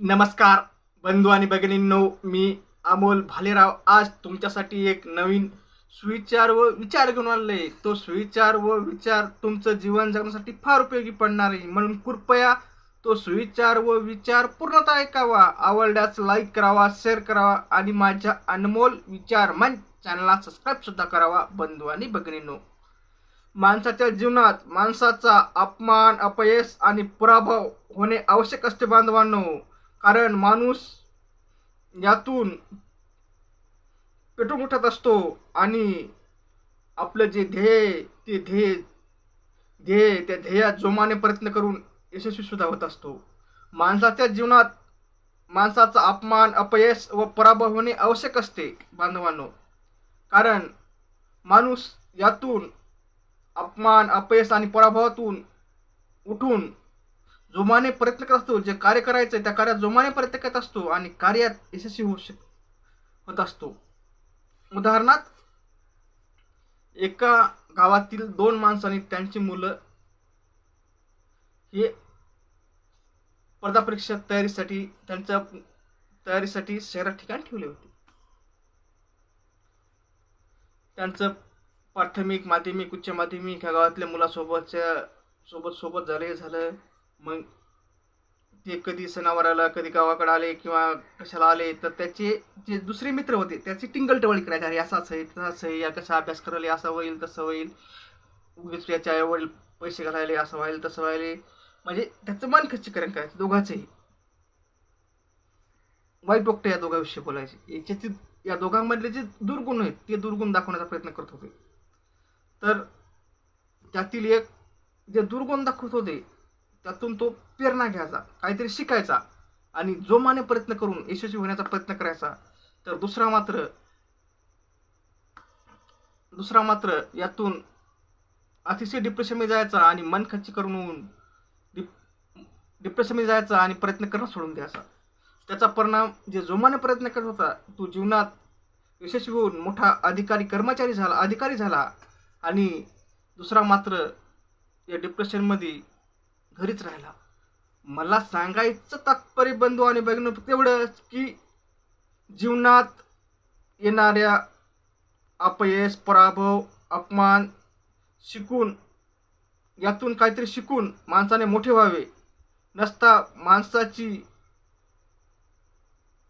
नमस्कार बंधू आणि भगिनींनो मी अमोल भालेराव. आज तुमच्यासाठी एक नवीन सुविचार व विचार घेऊन आलेले तो सुविचार व विचार तुमचं जीवन जगण्यासाठी फार उपयोगी पडणार आहे. म्हणून कृपया तो सुविचार व विचार पूर्णतः ऐकावा. आवडल्यास लाईक करावा शेअर करावा आणि माझ्या अनमोल विचार मन चॅनलला सबस्क्राईब सुद्धा करावा बंधू आणि भगिनींनो. माणसाच्या जीवनात माणसाचा अपमान अपयश आणि पराभव होणे आवश्यक असते बांधवांनो. कारण माणूस यातून पेटून उठत असतो आणि आपलं जे ध्येय ते ध्येय ध्येय त्या ध्येयात जोमाने प्रयत्न करून यशस्वी सुद्धा होत असतो. माणसाच्या जीवनात माणसाचा अपमान अपयश व पराभव होणे आवश्यक असते बांधवांनो. कारण माणूस यातून अपमान अपयश आणि पराभवातून उठून जोमाने प्रयत्न करत असतो जे कार्य करायचं त्या कार्यात जोमाने प्रयत्न करत असतो आणि कार्यात यशस्वी होऊ शक होत असतो. उदाहरणार्थ एका गावातील दोन माणसांनी त्यांची मुलं हे स्पर्धा परीक्षा तयारीसाठी त्यांच्या तयारीसाठी शहरात ठिकाणी ठेवले होते. त्यांचं प्राथमिक माध्यमिक उच्च माध्यमिक ह्या गावातल्या मुलासोबतच्या सोबत सोबत झाले झालं. मग ते कधी सणावाराला कधी गावाकडे आले किंवा कशाला आले तर त्याचे जे दुसरे मित्र होते त्याची टिंगल टवळी अरे असाच आहे तसाच आहे या कसा अभ्यास करायला असं होईल तसं होईल. उगीच याच्या आईवडील पैसे घालायले असं व्हायला तसं व्हायले. म्हणजे त्याचं मन खच्चीकरण करायचं दोघांचंही. वाईट डॉक्टर या दोघांविषयी बोलायचे. याच्यातील या दोघांमधले जे दुर्गुण आहेत ते दुर्गुण दाखवण्याचा प्रयत्न करत होते. तर त्यातील एक जे दुर्गुण दाखवत होते त्यातून तो प्रेरणा घ्यायचा काहीतरी शिकायचा आणि जोमाने प्रयत्न करून यशस्वी होण्याचा प्रयत्न करायचा तर दुसरा मात्र दुसरा मात्र यातून अतिशय डिप्रेशनमध्ये जायचा आणि मन खच्ची करून होऊन डिप डिप्रेशनमध्ये जायचा आणि प्रयत्न करणं सोडून द्यायचा. त्याचा परिणाम जे जोमाने प्रयत्न करत होता तो जीवनात यशस्वी होऊन मोठा अधिकारी कर्मचारी झाला अधिकारी झाला आणि दुसरा मात्र या डिप्रेशनमध्ये घरीच राहिला. मला सांगायचं तात्पर्य बंधू आणि बघणं फक्त एवढंच की जीवनात येणाऱ्या अपयश पराभव अपमान शिकून यातून काहीतरी शिकून माणसाने मोठे व्हावे. नसता माणसाची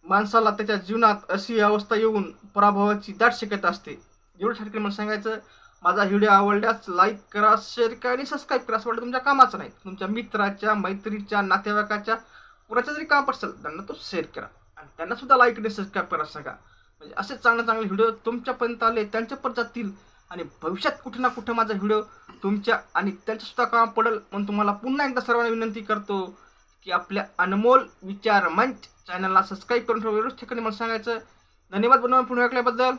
माणसाला त्याच्या जीवनात अशी अवस्था येऊन पराभवाची दाट शिकत असते. एवढं एवढ्यासाठी मला सांगायचं माझा व्हिडिओ आवडल्यास लाईक करा शेअर करा आणि सबस्क्राईब करा. असं वाटतं तुमच्या कामाचं नाही तुमच्या मित्राच्या मैत्रीच्या नातेवाईकाच्या कुणाच्या जरी काम असेल त्यांना तो शेअर करा. आणि त्यांना सुद्धा लाईक आणि सबस्क्राईब करा सांगा. म्हणजे असे चांगले चांगले व्हिडिओ तुमच्यापर्यंत आले त्यांच्यापर्यंत जातील आणि भविष्यात कुठे ना कुठे माझा व्हिडिओ तुमच्या आणि त्यांच्यासुद्धा काम पडेल म्हणून तुम्हाला पुन्हा एकदा सर्वांना विनंती करतो की आपल्या अनमोल विचार मंच चॅनलला सबस्क्राईब करून ठेवा. ठिकाणी मला सांगायचं. धन्यवाद. बनवून पुन्हा ऐकल्याबद्दल.